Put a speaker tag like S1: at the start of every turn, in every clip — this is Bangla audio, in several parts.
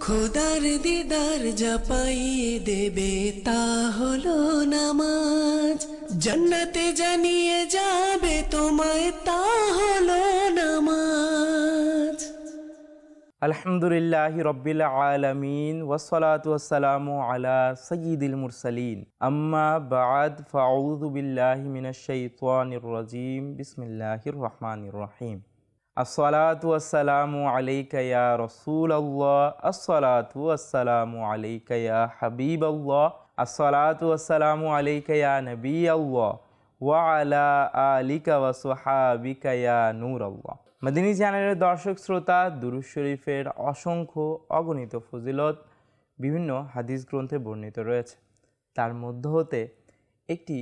S1: খোদার দিদার যা পাইয়ে দেবে তা হলো নামাজ। জান্নাতে জানিয়ে যাবে তোমায় তা হলো নামাজ।
S2: আলহামদুলিল্লাহ রব্বিল আলমিন ওসলাত ওসালামু আলা সঈদুল মুরসালিন। আম্মা বাদ, ফাউযু বিল্লাহি মিনাশ শাইতানির রাজিম। বিসমিল্লাহির রহমানির রহিম। আসসালাতু ওয়াসসালামু আলাইকা ইয়া রাসূলাল্লাহ, আসসালাতু ওয়াসসালামু আলাইকা ইয়া হাবিবাল্লাহ, আসসালাতু ওয়াসসালামু আলাইকা ইয়া নবিয়াল্লাহ, ওয়া আলা আলিকা ওয়া সুহাবিকা ইয়া নূরাল্লাহ। মদিনী চ্যানেলের দর্শক শ্রোতা দুরুজ শরীফের অসংখ্য অগণিত ফজিলত বিভিন্ন হাদিস গ্রন্থে বর্ণিত রয়েছে। তার মধ্য হতে একটি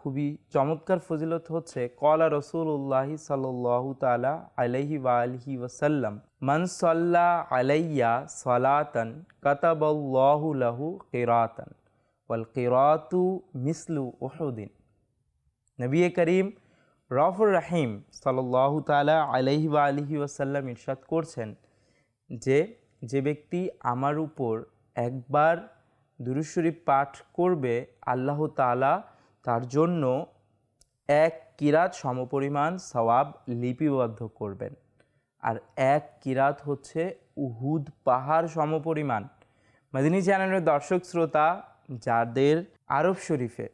S2: খুবই চমৎকার ফজিলত হচ্ছে, কলা রসুল্লাহি সাল্লু তালা আলাইহি ওয়া আলহি ওয়াসাল্লাম, মান সাল্লা আলাইয়া সলাতন কাতাবাল্লাহু লাহু কিরাতান ওয়াল কিরাতু মিসলু উহুদিন। নবী করিম রফুর রাহিম সাল্লাহ তালা আলহি বা আলহি ওয়াসাল্লাম ইরশাদ করছেন যে যে ব্যক্তি আমার উপর একবার দুরুশরীফ পাঠ করবে, আল্লাহ তালা তার জন্য এক কিরাত সমপরিমাণ সওয়াব লিপিবদ্ধ করবেন। আর এক কিরাত হচ্ছে উহুদ পাহাড় সমপরিমাণ। মাদিনী চ্যানেলের দর্শক শ্রোতা, যাদের আরব শরীফে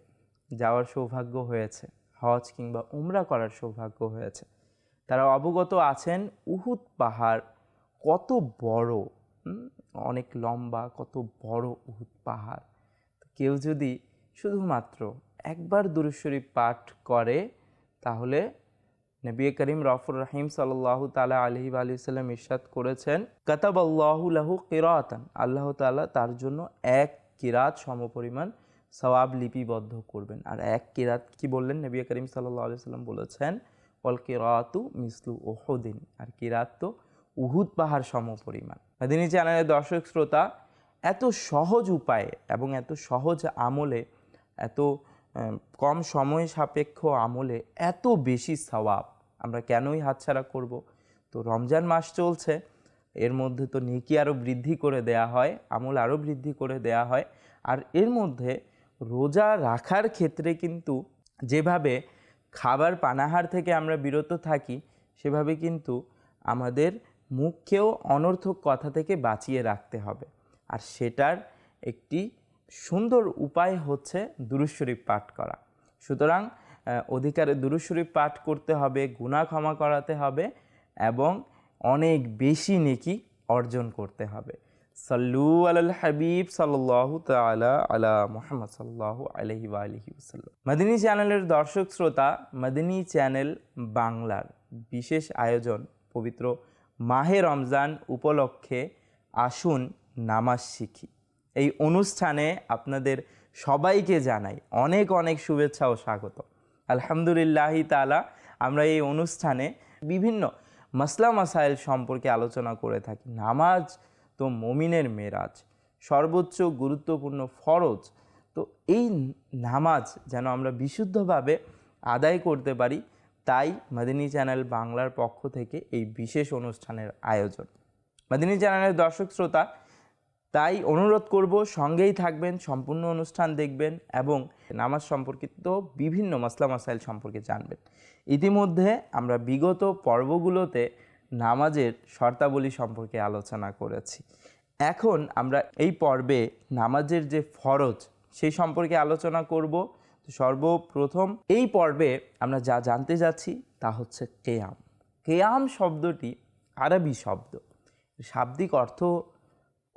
S2: যাওয়ার সৌভাগ্য হয়েছে, হজ কিংবা উমরা করার সৌভাগ্য হয়েছে, তারা অবগত আছেন উহুদ পাহাড় কত বড় অনেক লম্বা, কত বড় উহুদ পাহাড়। কেউ যদি শুধুমাত্র একবার দুরুশরীফ পাঠ করে, তাহলে নবী করিম রফুর রহিম সাল্লাহ তালা আলহি আলি সাল্লাম ইরশাদ করেছেন কাতাব আল্লাহু লাহু কিরাতান। আল্লাহ তালা তার জন্য এক কিরাত সমপরিমাণ সওয়াব লিপিবদ্ধ করবেন। আর এক কিরাত কি বললেন? নবী করিম সাল্লাহ আলি সাল্লাম বলেছেন অল কিরাতু মিসলু ওহদিন আর কিরাত তো উহুদ পাহাড় সমপরিমাণ। মাদিনী চ্যানেলের দর্শক শ্রোতা, এত সহজ উপায়ে এবং এত সহজ আমলে, এত কম সময় সাপেক্ষ আমলে এত বেশি সওয়াব আমরা কেনই হাতছাড়া করব? তো রমজান মাস চলছে, এর মধ্যে তো নেকি আরও বৃদ্ধি করে দেয়া হয়, আমল আরও বৃদ্ধি করে দেয়া হয়, আর এর মধ্যে রোজা রাখার ক্ষেত্রে কিন্তু যেভাবে খাবার পানাহার থেকে আমরা বিরত থাকি, সেভাবে কিন্তু আমাদের মুখকেও অনর্থক কথা থেকে বাঁচিয়ে রাখতে হবে। আর সেটার একটি সুন্দর উপায় হচ্ছে দুরুশরীফ পাঠ করা। সুতরাং অধিকারে দুরুশরীফ পাঠ করতে হবে, গুনাহ ক্ষমা করাতে হবে এবং অনেক বেশি নেকি অর্জন করতে হবে। সাল্লু আলাল হাবিব সাল্লাহ তালা আলা মোহাম্মদ সাল্লাহ আলহি আলহি ওসাল্লাম মদিনী চ্যানেলের দর্শক শ্রোতা, মদিনী চ্যানেল বাংলার বিশেষ আয়োজন পবিত্র মাহে রমজান উপলক্ষে আসুন নামাজ শিখি। এই অনুষ্ঠানে আপনাদের সবাইকে জানাই অনেক অনেক শুভেচ্ছা ও স্বাগত। আলহামদুলিল্লাহি তালা আমরা এই অনুষ্ঠানে বিভিন্ন মাসলা মাসাইল সম্পর্কে আলোচনা করে থাকি। নামাজ তো মমিনের মেরাজ, সর্বোচ্চ গুরুত্বপূর্ণ ফরজ। তো এই নামাজ যেন আমরা বিশুদ্ধভাবে আদায় করতে পারি, তাই মাদিনী চ্যানেল বাংলার পক্ষ থেকে এই বিশেষ অনুষ্ঠানের আয়োজন। মাদিনী চ্যানেলের দর্শক শ্রোতা তাই অনুরোধ করব, সঙ্গেই থাকবেন, সম্পূর্ণ অনুষ্ঠান দেখবেন এবং নামাজ সম্পর্কিত বিভিন্ন মাসলা মাসাইল সম্পর্কে জানবেন। ইতিমধ্যে আমরা বিগত পর্বগুলোতে নামাজের শর্তাবলী সম্পর্কে আলোচনা করেছি। এখন আমরা এই পর্বে নামাজের যে ফরজ, সেই সম্পর্কে আলোচনা করব। সর্বপ্রথম এই পর্বে আমরা যা জানতে যাচ্ছি তা হচ্ছে কেয়াম। কেয়াম শব্দটি আরবি শব্দ। শাব্দিক অর্থ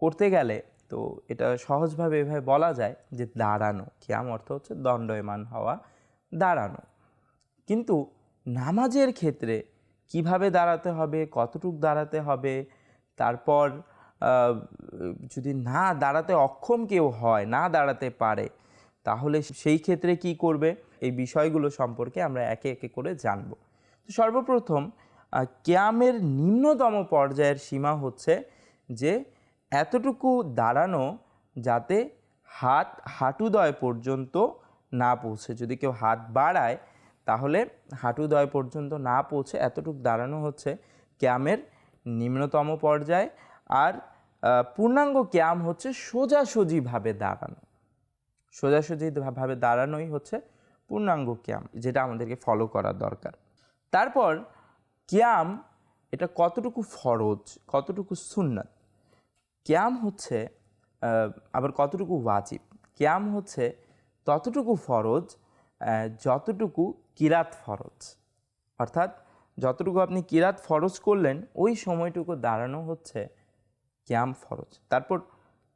S2: করতে গেলে তো এটা সহজভাবে এভাবে বলা যায় যে দাঁড়ানো। কিয়াম অর্থ হচ্ছে দণ্ডয়মান হওয়া, দাঁড়ানো। কিন্তু নামাজের ক্ষেত্রে কীভাবে দাঁড়াতে হবে, কতটুক দাঁড়াতে হবে, তারপর যদি না দাঁড়াতে অক্ষম কেউ হয়, না দাঁড়াতে পারে, তাহলে সেই ক্ষেত্রে কি করবে? এই বিষয়গুলো সম্পর্কে আমরা একে একে করে জানব। তো সর্বপ্রথম কেয়ামের নিম্নতম পর্যায়ের সীমা হচ্ছে যে এতটুকু দাঁড়ানো যাতে হাত হাঁটুদয় পর্যন্ত না পৌঁছে। যদি কেউ হাত বাড়ায়, তাহলে হাঁটুদয় পর্যন্ত না পৌঁছে এতটুকু দাঁড়ানো হচ্ছে ক্যামের নিম্নতম পর্যায়। আর পূর্ণাঙ্গ ক্যাম হচ্ছে সোজাসুজিভাবে দাঁড়ানো। সোজাসুজি ভাবে দাঁড়ানোই হচ্ছে পূর্ণাঙ্গ ক্যাম, যেটা আমাদেরকে ফলো করা দরকার। তারপর, ক্যাম এটা কতটুকু ফরজ, কতটুকু সুন্নাত? ক্যাম হচ্ছে আবার কতটুকু ওয়াজিব? ক্যাম হচ্ছে ততটুকু ফরজ যতটুকু কিরাত ফরজ। অর্থাৎ যতটুকু আপনি কিরাত ফরজ করলেন, ওই সময়টুকু দাঁড়ানো হচ্ছে ক্যাম ফরজ। তারপর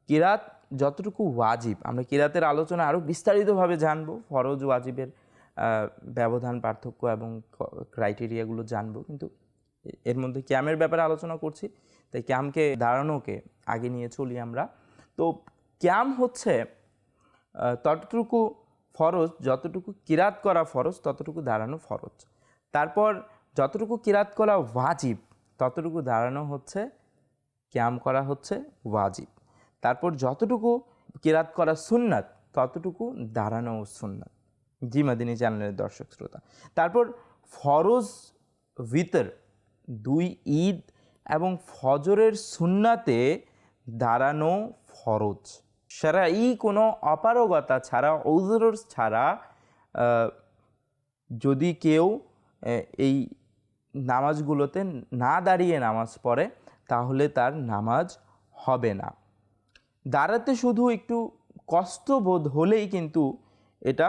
S2: কিরাত যতটুকু ওয়াজিব, আমরা কিরাতের আলোচনা আরও বিস্তারিতভাবে জানব, ফরজ, ওয়াজিবের ব্যবধান, পার্থক্য এবং ক্রাইটেরিয়াগুলো জানব। কিন্তু এর মধ্যে ক্যামের ব্যাপারে আলোচনা করছি। তাই ক্যামকে দাঁড়ানোকে আগে নিয়ে চলি আমরা। তো ক্যাম হচ্ছে ততটুকু ফরজ, যতটুকু কিরাত করা ফরজ, ততটুকু দাঁড়ানো ফরজ। তারপর যতটুকু কিরাত করা ওয়াজিব, ততটুকু দাঁড়ানো হচ্ছে ক্যাম করা হচ্ছে ওয়াজিব। তারপর যতটুকু কিরাত করা সুন্নাত, ততটুকু দাঁড়ানো সুন্নাত। জি মাদিনী চ্যানেলের দর্শক শ্রোতা। তারপর ফরজ ভিতর, দুই ঈদ এবং ফজরের সুন্নাতে দাঁড়ানো ফরজ। সারা ই কোনো অপারগতা ছাড়া ঔজর ছাড়া যদি কেউ এই নামাজগুলোতে না দাঁড়িয়ে নামাজ পড়ে, তাহলে তার নামাজ হবে না। দাঁড়াতে শুধু একটু কষ্টবোধ হলেই কিন্তু এটা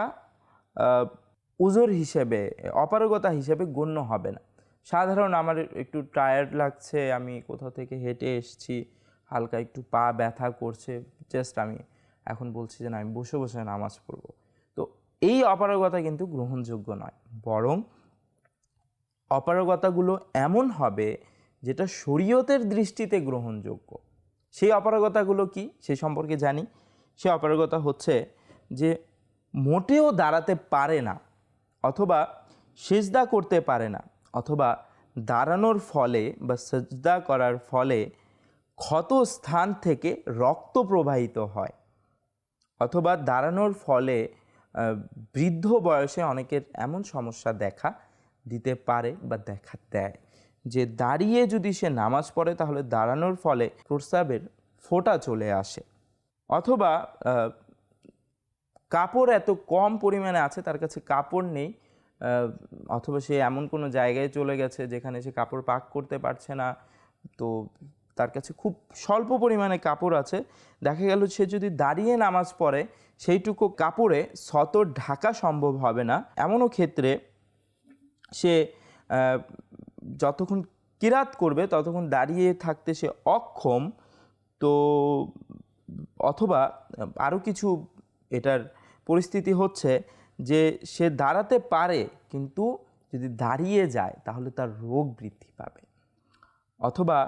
S2: উজর হিসেবে, অপারগতা হিসেবে গণ্য হবে না। সাধারণ আমার একটু টায়ার্ড লাগছে, আমি কোথাও থেকে হেঁটে এসেছি, হালকা একটু পা ব্যথা করছে জাস্ট আমি এখন বলছি যে না, আমি বসে বসে নামাজ পড়ব। তো এই অপারগতা কিন্তু গ্রহণযোগ্য নয়, বরং অপারগতাগুলো এমন হবে যেটা শরীয়তের দৃষ্টিতে গ্রহণযোগ্য। সেই অপারগতাগুলো কি? সে সম্পর্কে জানি। সে অপারগতা হচ্ছে যে মোটেও দাঁড়াতে পারে না, অথবা সেজদা করতে পারে না। অথবা দাঁড়ানোর ফলে বা সেজদা করার ফলে ক্ষত স্থান থেকে রক্ত প্রবাহিত হয়। অথবা দাঁড়ানোর ফলে বৃদ্ধ বয়সে অনেকের এমন সমস্যা দেখা দিতে পারে বা দেখা দেয়। যে দাঁড়িয়ে যদি সে নামাজ পড়ে, তাহলে দাঁড়ানোর ফলে প্রস্রাবের ফোঁটা চলে আসে। অথবা কাপড় এত কম পরিমাণে আছে, তার কাছে কাপড় নেই অথবা সে এমন কোনো জায়গায় চলে গেছে যেখানে সে কাপড় পাক করতে পারছে না। তো তার কাছে খুব স্বল্প পরিমাণে কাপড় আছে। দেখা গেল সে যদি দাঁড়িয়ে নামাজ পড়ে, সেইটুকু কাপড়ে সতর ঢাকা সম্ভব হবে না। এমনও ক্ষেত্রে সে যতক্ষণ কিরাত করবে, ততক্ষণ দাঁড়িয়ে থাকতে সে অক্ষম। তো অথবা আরও কিছু এটার পরিস্থিতি হচ্ছে যে সে দাঁড়াতে পারে, কিন্তু যদি দাঁড়িয়ে যায়, তাহলে তার রোগ বৃদ্ধি পাবে। অথবা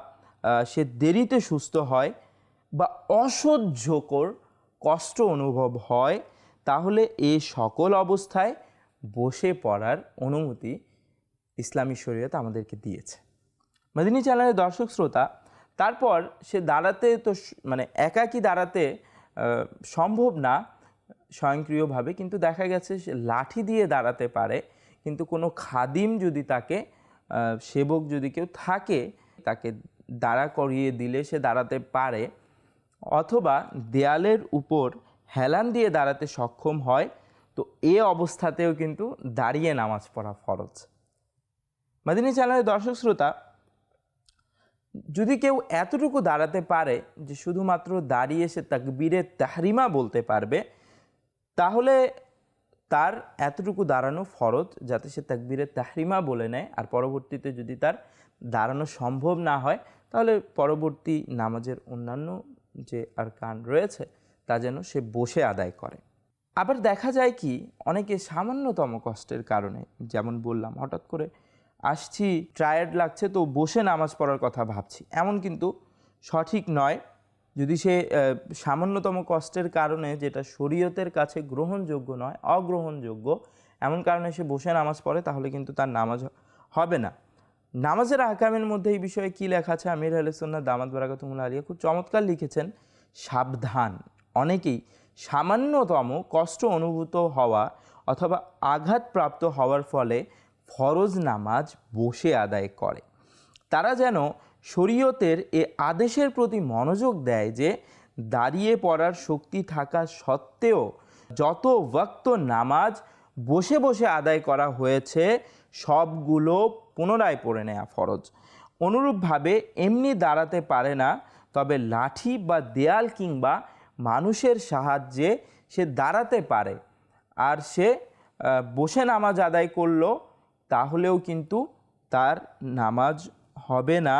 S2: সে দেরিতে সুস্থ হয় বা অসহ্যকর কষ্ট অনুভব হয়, তাহলে এ সকল অবস্থায় বসে পড়ার অনুমতি ইসলামী শরীয়ত আমাদেরকে দিয়েছে। মেদিনী চ্যানেলের দর্শক শ্রোতা, তারপর সে দাঁড়াতে তো মানে একাকি দাঁড়াতে সম্ভব না স্বয়ংক্রিয়ভাবে, কিন্তু দেখা গেছে সে লাঠি দিয়ে দাঁড়াতে পারে, কিন্তু কোনো খাদিম যদি তাকে সেবক যদি কেউ থাকে, তাকে দাঁড়া করিয়ে দিলে সে দাঁড়াতে পারে। অথবা দেয়ালের উপর হেলান দিয়ে দাঁড়াতে সক্ষম হয়, তো এ অবস্থাতেও কিন্তু দাঁড়িয়ে নামাজ পড়া ফরজ। মাদিনী চ্যানেলের দর্শক শ্রোতা, যদি কেউ এতটুকু দাঁড়াতে পারে যে শুধুমাত্র দাঁড়িয়ে সে তাকবীরে তাহরিমা বলতে পারবে তাহলে তার এতটুকু দাঁড়ানো ফরজ যাতে সে তাকবীরে তাহরিমা বলে নেয়। আর পরবর্তীতে যদি তার দাঁড়ানো সম্ভব না হয়, তাহলে পরবর্তী নামাজের অন্যান্য যে আর কান রয়েছে, তা যেন সে বসে আদায় করে। আবার দেখা যায় কি, অনেকে সামান্যতম কষ্টের কারণে, যেমন বললাম, হঠাৎ করে আসছি টায়ার্ড লাগছে, তো বসে নামাজ পড়ার কথা ভাবছি। এমন কিন্তু সঠিক নয়। যদি সে সামান্যতম কষ্টের কারণে যেটা শরীয়তের কাছে গ্রহণযোগ্য নয়, অগ্রহণযোগ্য, এমন কারণে সে বসে নামাজ পড়ে, তাহলে কিন্তু তার নামাজ হবে না। নামাজের আহকামের মধ্যে এই বিষয়ে কী লেখা আছে? আমির আলসন্না দামাদ বারাকাতুমুল আলিয়া খুব চমৎকার লিখেছেন, সাবধান। অনেকেই সামান্যতম কষ্ট অনুভূত হওয়া অথবা আঘাতপ্রাপ্ত হওয়ার ফলে ফরজ নামাজ বসে আদায় করে। তারা যেন শরীয়তের এ আদেশের প্রতি মনোযোগ দেয় যে দাঁড়িয়ে পড়ার শক্তি থাকা সত্ত্বেও যত ওয়াক্ত নামাজ বসে বসে আদায় করা হয়েছে, সবগুলো পুনরায় পড়ে নেওয়া ফরজ। অনুরূপভাবে এমনি দাঁড়াতে পারে না, তবে লাঠি বা দেয়াল কিংবা মানুষের সাহায্যে সে দাঁড়াতে পারে। আর সে বসে নামাজ আদায় করল, তাহলেও কিন্তু তার নামাজ হবে না।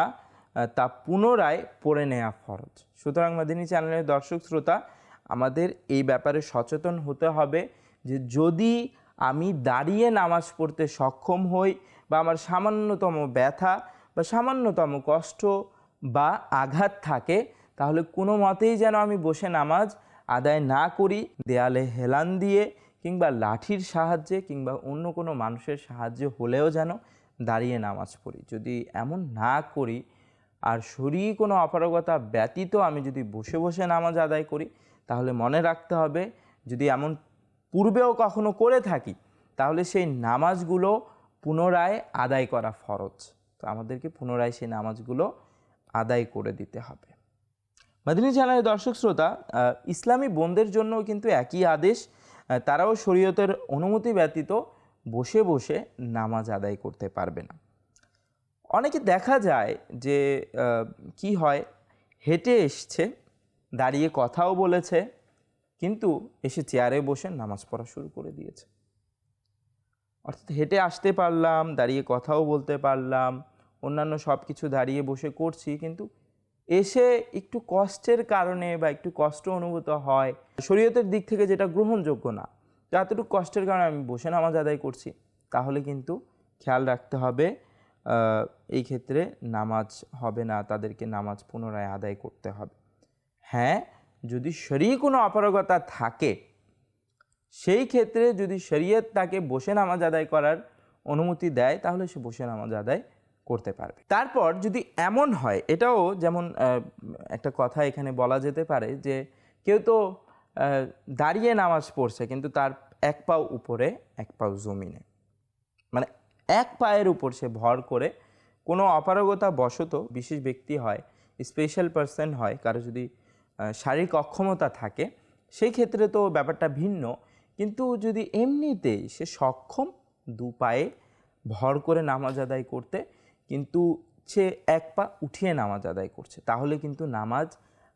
S2: তা পুনরায় পড়ে নেওয়া ফরজ। সুতরাং মাদিনী চ্যানেলের দর্শক শ্রোতা, আমাদের এই ব্যাপারে সচেতন হতে হবে যে যদি আমি দাঁড়িয়ে নামাজ পড়তে সক্ষম হই বা আমার সামান্যতম ব্যথা বা সামান্যতম কষ্ট বা আঘাত থাকে, তাহলে কোনো মতেই যেন আমি বসে নামাজ আদায় না করি, দেয়ালে হেলান দিয়ে কিংবা লাঠির সাহায্যে কিংবা অন্য কোনো মানুষের সাহায্যে হলেও যেন দাঁড়িয়ে নামাজ পড়ি। যদি এমন না করি আর শরীর কোনো অপারগতা ব্যতীত আমি যদি বসে বসে নামাজ আদায় করি, তাহলে মনে রাখতে হবে যদি এমন পূর্বেও কখনো করে থাকি, তাহলে সেই নামাজগুলো পুনরায় আদায় করা ফরজ। তো আমাদেরকে পুনরায় সেই নামাজগুলো আদায় করে দিতে হবে। মাদিনী চ্যানেলের দর্শক শ্রোতা ইসলামী বোনদের জন্য কিন্তু একই আদেশ তারাও শরীয়তের অনুমতি ব্যতীত বসে বসে নামাজ আদায় করতে পারবে না। অনেকে দেখা যায় যে কি হয়? হেঁটে এসছে, দাঁড়িয়ে কথাও বলেছে, কিন্তু এসে চেয়ারে বসে নামাজ পড়া শুরু করে দিয়েছে। অর্থাৎ হেঁটে আসতে পারলাম, দাঁড়িয়ে কথাও বলতে পারলাম, অন্যান্য সব কিছু দাঁড়িয়ে বসে করছি, কিন্তু এসে একটু কষ্টের কারণে বা একটু কষ্ট অনুভূত হয়। শরীয়তের দিক থেকে যেটা গ্রহণযোগ্য না, যতটুকু কষ্টের কারণে আমি বসে নামাজ আদায় করছি, তাহলে কিন্তু খেয়াল রাখতে হবে এই ক্ষেত্রে নামাজ হবে না, তাদেরকে নামাজ পুনরায় আদায় করতে হবে। হ্যাঁ যদি শরীর কোনো অপারগতা থাকে, সেই ক্ষেত্রে যদি শরীয়ত তাকে বসে নামাজ আদায় করার অনুমতি দেয়, তাহলে সে বসে নামাজ আদায় করতে পারবে। তারপর যদি এমন হয়, এটাও যেমন একটা কথা এখানে বলা যেতে পারে যে, কেউ তো দাঁড়িয়ে নামাজ পড়ছে, কিন্তু তার এক পাও উপরে, এক পাও জমিনে। মানে এক পায়ের উপর সে ভর করে। কোনো অপারগতা বশত বিশেষ ব্যক্তি হয় স্পেশাল পার্সন হয়, কারও যদি শারীরিক অক্ষমতা থাকে, সেই ক্ষেত্রে তো ব্যাপারটা ভিন্ন। কিন্তু যদি এমনিতেই সে সক্ষম দু পায়ে ভর করে নামাজ আদায় করতে, কিন্তু সে এক পা উঠিয়ে নামাজ আদায় করছে, তাহলে কিন্তু নামাজ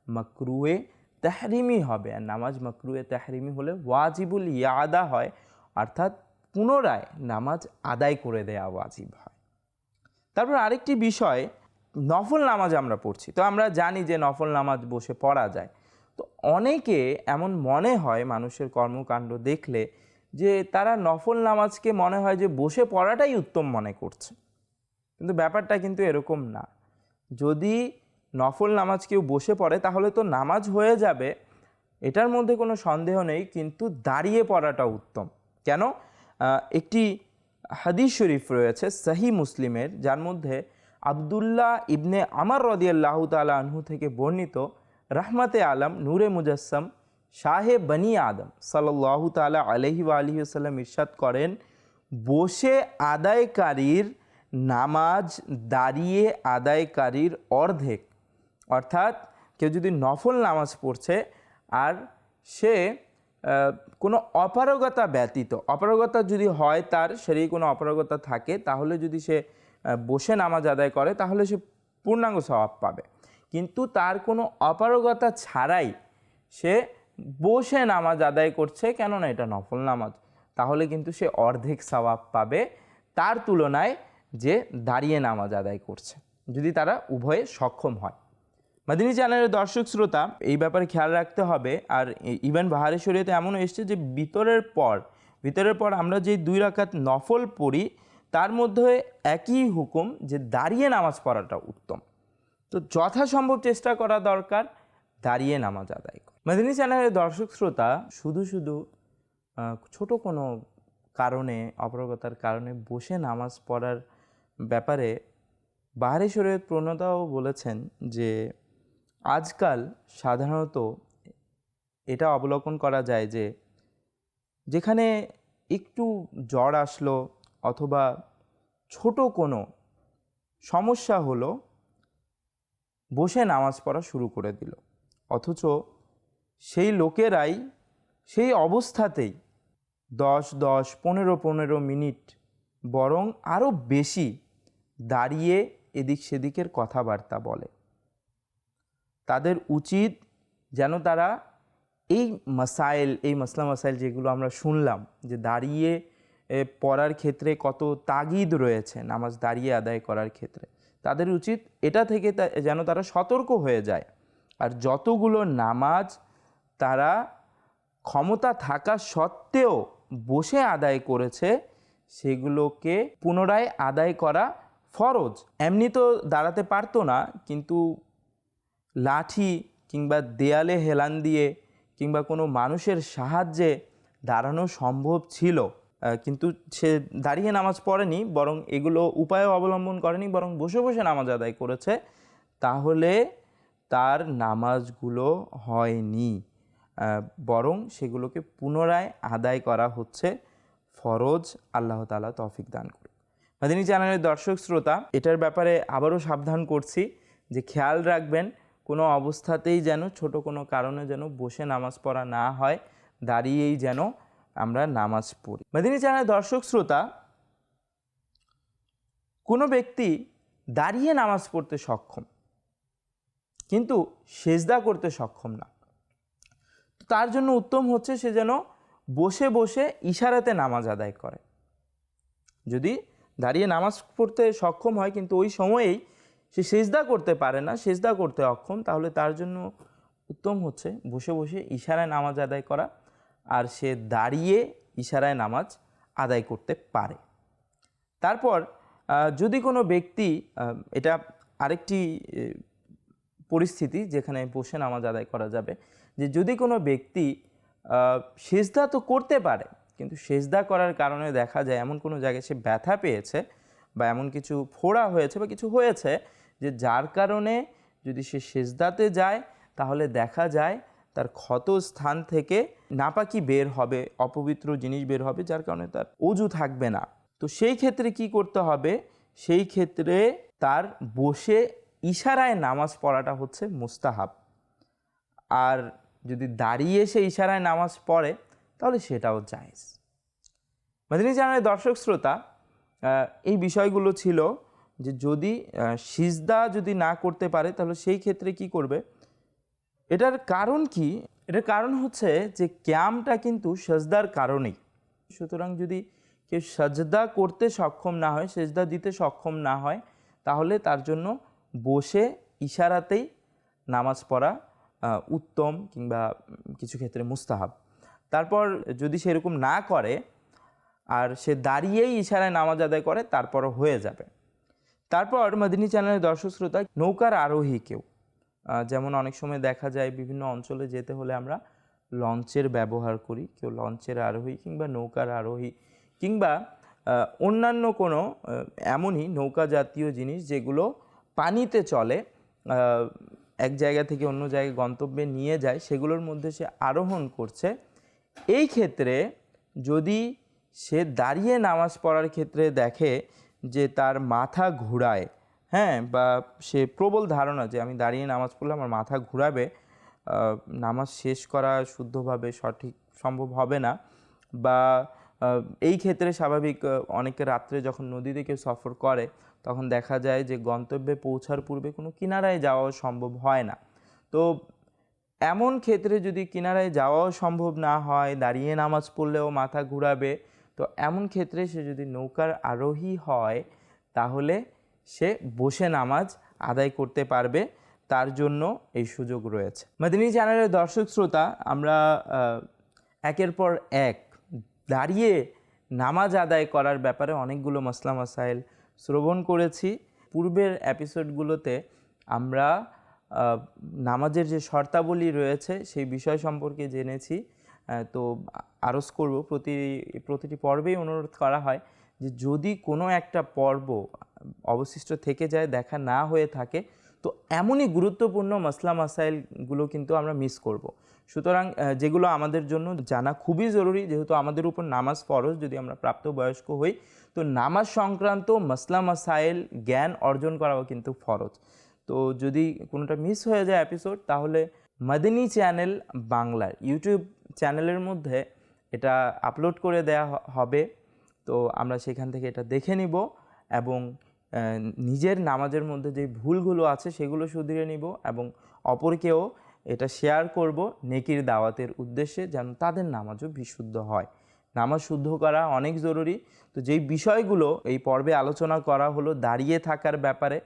S2: মাকরুয়ে তাহরিমি হবে। আর নামাজ মাকরুয়ে তাহরিমি হলে ওয়াজিবুল ইয়াদা হয়, অর্থাৎ পুনরায় নামাজ আদায় করে দেয়া ওয়াজিব হয়। তারপর আরেকটি বিষয়, নফল নামাজ আমরা পড়ছি। তো আমরা জানি যে নফল নামাজ বসে পড়া যায়। তো অনেকে এমন মনে হয়, মানুষের কর্মকাণ্ড দেখলে, যে তারা নফল নামাজকে মনে হয় যে বসে পড়াটাই উত্তম মনে করছে। কিন্তু ব্যাপারটা কিন্তু এরকম না। যদি নফল নামাজ কেউ বসে পড়ে, তাহলে তো নামাজ হয়ে যাবে। এটার মধ্যে কোনো সন্দেহ নেই, কিন্তু দাঁড়িয়ে পড়াটা উত্তম। কেন? একটি হাদিস শরীফ রয়েছে সাহি মুসলিমের, যার মধ্যে আবদুল্লাহ ইবনে আমার রদিয়াল্লাহ তালা আনহু থেকে বর্ণিত রাহমাতে আলম নূরে মুজাসম শাহে বনি আদম সাল্লাহ তালা আলহি আলহি আসাল্লাম ইরশাদ করেন, বসে আদায়কারীর নামাজ দাঁড়িয়ে আদায়কারীর অর্ধেক। অর্থাৎ কেউ যদি নফল নামাজ পড়ছে আর সে কোনো অপারগতা ব্যতীত, অপারগতা যদি হয় তার শরীরে কোনো অপারগতা থাকে, তাহলে যদি সে বসে নামাজ আদায় করে, তাহলে সে পূর্ণাঙ্গ স্বভাব পাবে। কিন্তু তার কোনো অপারগতা ছাড়াই সে বসে নামাজ আদায় করছে, কেননা এটা নফল নামাজ। তাহলে কিন্তু সে অর্ধেক স্বভাব পাবে তার তুলনায় যে দাঁড়িয়ে নামাজ আদায় করছে। যদি তারা উভয়ে সক্ষম হয়। মাদিনী চ্যানেলের দর্শক শ্রোতা, এই ব্যাপারে খেয়াল রাখতে হবে। আর ইভেন বাহারে শরীয়তে এমনও এসছে যে ভিতরের পর ভিতরের পর আমরা যে দুই রাকাত নফল পড়ি, তার মধ্যে একই হুকুম যে দাঁড়িয়ে নামাজ পড়াটা উত্তম। তো যথাসম্ভব চেষ্টা করা দরকার, দাঁড়িয়ে নামাজ আদায় করা। মেদিনী চ্যানেলের দর্শক শ্রোতা, শুধু শুধু ছোট কোনো কারণে, অপারগতার কারণে বসে নামাজ পড়ার ব্যাপারে বাহারি শরীয়ত প্রণতাও বলেছেন যে আজকাল সাধারণত এটা অবলোকন করা যায় যে যেখানে একটু জ্বর আসলো অথবা ছোট কোনো সমস্যা হলো, বসে নামাজ পড়া শুরু করে দিল। অথচ সেই লোকেরাই সেই অবস্থাতেই দশ দশ, পনেরো পনেরো মিনিট বরং আরও বেশি দাঁড়িয়ে এদিক সেদিকের কথাবার্তা বলে। তাদের উচিত যেন তারা এই মাসাইল, এই মাসলা মাসাইল যেগুলো আমরা শুনলাম যে দাঁড়িয়ে পড়ার ক্ষেত্রে কত তাগিদ রয়েছে, নামাজ দাঁড়িয়ে আদায় করার ক্ষেত্রে। তাদের উচিত এটা থেকে যেন তারা সতর্ক হয়ে যায়। আর যতগুলো নামাজ তারা ক্ষমতা থাকা সত্ত্বেও বসে আদায় করেছে, সেগুলোকে পুনরায় আদায় করা ফরজ। এমনি তো দাঁড়াতে পারতো না, কিন্তু লাঠি কিংবা দেয়ালে হেলান দিয়ে কিংবা কোনো মানুষের সাহায্যে দাঁড়ানো সম্ভব ছিল। কিন্তু সে দাঁড়িয়ে নামাজ পড়েনি, বরং এগুলো উপায়ও অবলম্বন করেনি, বরং বসে বসে নামাজ আদায় করেছে। তাহলে তার নামাজগুলো হয়নি। বরং সেগুলোকে পুনরায় আদায় করা হচ্ছে। ফরজ, আল্লাহ তালা তফিক দান করুন মাদিনী চ্যানেলের দর্শক শ্রোতা, এটার ব্যাপারে আবারও সাবধান করছি যে খেয়াল রাখবেন কোনো অবস্থাতেই যেন, ছোট কোনো কারণে যেন বসে নামাজ পড়া না হয়, দাঁড়িয়েই যেন আমরা নামাজ পড়ি। মাদিনী চ্যানেলের দর্শক শ্রোতা, কোনো ব্যক্তি দাঁড়িয়ে নামাজ পড়তে সক্ষম, কিন্তু সেজদা করতে সক্ষম না। তার জন্য উত্তম হচ্ছে সে যেন বসে বসে ইশারাতে নামাজ আদায় করে। যদি দাঁড়িয়ে নামাজ পড়তে সক্ষম হয়, কিন্তু ওই সময়েই সে সেজদা করতে পারে না, সেজদা করতে অক্ষম, তাহলে তার জন্য উত্তম হচ্ছে বসে বসে ইশারায় নামাজ আদায় করা আর সে দাঁড়িয়ে ইশারায় নামাজ আদায় করতে পারে। তারপর যদি কোনো ব্যক্তি এটা আরেকটি পরিস্থিতি যেখানে বসে নামাজ আদায় করা যাবে যে যদি কোনো ব্যক্তি সেজদা তো করতে পারে, কিন্তু সেজদা করার কারণে দেখা যায় এমন কোনো জায়গায় সে ব্যথা পেয়েছে বা এমন কিছু ফোড়া হয়েছে বা কিছু হয়েছে যে যার কারণে যদি সে সেজদাতে যায়, তাহলে দেখা যায় তার ক্ষত স্থান থেকে নাপাকি বের হবে, অপবিত্র জিনিস বের হবে, যার কারণে তার অজু থাকবে না। তো সেই ক্ষেত্রে কি করতে হবে? সেই ক্ষেত্রে তার বসে ইশারায় নামাজ পড়াটা হচ্ছে মুস্তাহাব। আর যদি দাঁড়িয়ে সে ইশারায় নামাজ পড়ে, তাহলে সেটাও জায়েজ। মাদিনী চ্যানেলের দর্শক শ্রোতা এই বিষয়গুলো ছিল যে যদি সিজদা যদি না করতে পারে, তাহলে সেই ক্ষেত্রে কি করবে? এটার কারণ কি? এটার কারণ হচ্ছে যে ক্যামটা কিন্তু সেজদার কারণেই। সুতরাং যদি কেউ সাজদা করতে সক্ষম না হয়, সেজদা দিতে সক্ষম না হয়, তাহলে তার জন্য বসে ইশারাতেই নামাজ পড়া উত্তম কিংবা কিছু ক্ষেত্রে মুস্তাহাব। তারপর যদি সেরকম না করে, আর সে দাঁড়িয়েই ইশারায় নামাজ আদায় করে তারপর হয়ে যাবে। তারপর মদিনী চ্যানেলের দর্শক শ্রোতা, নৌকার আরোহী কেউ? যেমন অনেক সময় দেখা যায় বিভিন্ন অঞ্চলে যেতে হলে আমরা লঞ্চের ব্যবহার করি, কেউ লঞ্চের আরোহী কিংবা নৌকার আরোহী কিংবা অন্যান্য কোনো এমনই নৌকা জাতীয় জিনিস যেগুলো পানিতে চলে এক জায়গা থেকে অন্য জায়গায় গন্তব্যে নিয়ে যায়, সেগুলোর মধ্যে সে আরোহণ করছে। এই ক্ষেত্রে যদি সে দাঁড়িয়ে নামাজ পড়ার ক্ষেত্রে দেখে যে তার মাথা ঘুরায় হ্যাঁ বা সে প্রবল ধারণা যে আমি দাঁড়িয়ে নামাজ পড়লে আমার মাথা ঘুরাবে নামাজ শেষ করা শুদ্ধভাবে সঠিক সম্ভব হবে না, বা এই ক্ষেত্রে স্বাভাবিক অনেকে রাত্রে যখন নদীতে কেউ সফর করে, তখন দেখা যায় যে গন্তব্যে পৌঁছার পূর্বে কোনো কিনারায় যাওয়া সম্ভব হয় না। তো এমন ক্ষেত্রে যদি কিনারায় যাওয়াও সম্ভব না হয়, দাঁড়িয়ে নামাজ পড়লেও মাথা ঘুরাবে তো এমন ক্ষেত্রে সে যদি নৌকার আরোহী হয়, তাহলে সে বসে নামাজ আদায় করতে পারবে। তার জন্য এই সুযোগ রয়েছে। মাদিনী চ্যানেলের দর্শক শ্রোতা, আমরা একের পর এক দাঁড়িয়ে নামাজ আদায় করার ব্যাপারে অনেকগুলো মশলা মাসাইল শ্রবণ করেছি। পূর্বের এপিসোডগুলোতে আমরা নামাজের যে শর্তাবলী রয়েছে, সেই বিষয় সম্পর্কে জেনেছি। তো আরজ করব, প্রতি, প্রতিটি পর্বেই অনুরোধ করা হয় যে যদি কোনো একটা পর্ব অবশিষ্ট থেকে যায়, দেখা না হয়ে থাকে, তো এমনই গুরুত্বপূর্ণ মাসলা মাসাইলগুলো কিন্তু আমরা মিস করব। সুতরাং যেগুলো আমাদের জন্য জানা খুবই জরুরি, যেহেতু আমাদের উপর নামাজ ফরজ যদি আমরা প্রাপ্তবয়স্ক হই, তো নামাজ সংক্রান্ত মাসলা মাসাইল জ্ঞান অর্জন করাও কিন্তু ফরজ তো যদি কোনোটা মিস হয়ে যায় এপিসোড তাহলে মাদিনী চ্যানেল বাংলার ইউটিউব চ্যানেলের মধ্যে এটা আপলোড করে দেয়া হবে। তো আমরা সেখান থেকে এটা দেখে নিব এবং নিজের নামাজের মধ্যে যে ভুলগুলো আছে সেগুলো শুধরিয়ে নিব এবং অপরকেও এটা শেয়ার করব নেকির দাওয়াতের উদ্দেশ্যে যেন তাদের নামাজও বিশুদ্ধ হয়। নামাজ শুদ্ধ করা অনেক জরুরি। তো যেই বিষয়গুলো এই পর্বে আলোচনা করা হলো দাঁড়িয়ে থাকার ব্যাপারে,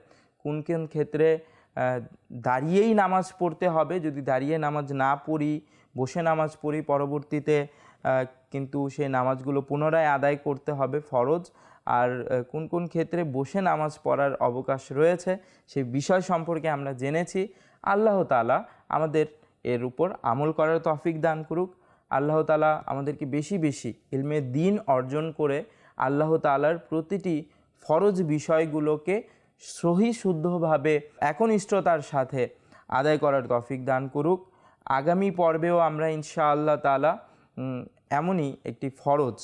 S2: কোন কোন ক্ষেত্রে দাঁড়িয়েই নামাজ পড়তে হবে, যদি দাঁড়িয়ে নামাজ না পড়ি, বসে নামাজ পড়ি পরবর্তীতে কিন্তু সেই নামাজগুলো পুনরায় আদায় করতে হবে ফরজ। আর কোন কোন ক্ষেত্রে বসে নামাজ পড়ার অবকাশ রয়েছে সেই বিষয় সম্পর্কে আমরা জেনেছি। আল্লাহ তালা আমাদের এর উপর আমল করার তফিক দান করুক। আল্লাহ তালা আমাদেরকে বেশি বেশি ইলমে দিন অর্জন করে আল্লাহ তালার প্রতিটি ফরজ বিষয়গুলোকে সহি শুদ্ধভাবে একনিষ্ঠতার সাথে আদায় করার তফিক দান করুক। আগামী পর্বেও আমরা ইনশাআল্লাহ তালা উম, এমনই একটি ফরজ,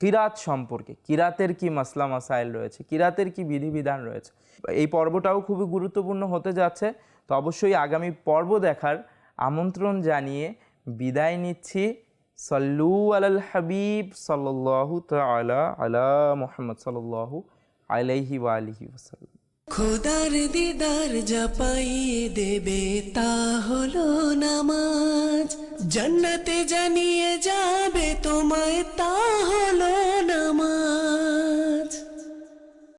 S2: কিরাত সম্পর্কে। কিরাতের কি মাসলা মাসাইল রয়েছে? কিরাতের কি বিধিবিধান রয়েছে? এই পর্বটাও খুবই গুরুত্বপূর্ণ হতে যাচ্ছে। তো অবশ্যই আগামী পর্ব দেখার আমন্ত্রণ জানিয়ে বিদায় নিচ্ছি। সল্লু আলাল হাবিব সাল্লাল্লাহু তাআলা আলা মুহাম্মদ সাল্লাল্লাহু আলাইহি ওয়া আলিহি ওয়াসাল্লাম
S1: খোদার দিদার যা পাইয়ে দেবে তা হলো নামাজ। জন্নতে জানিয়ে যাবে তোমায় তা হলো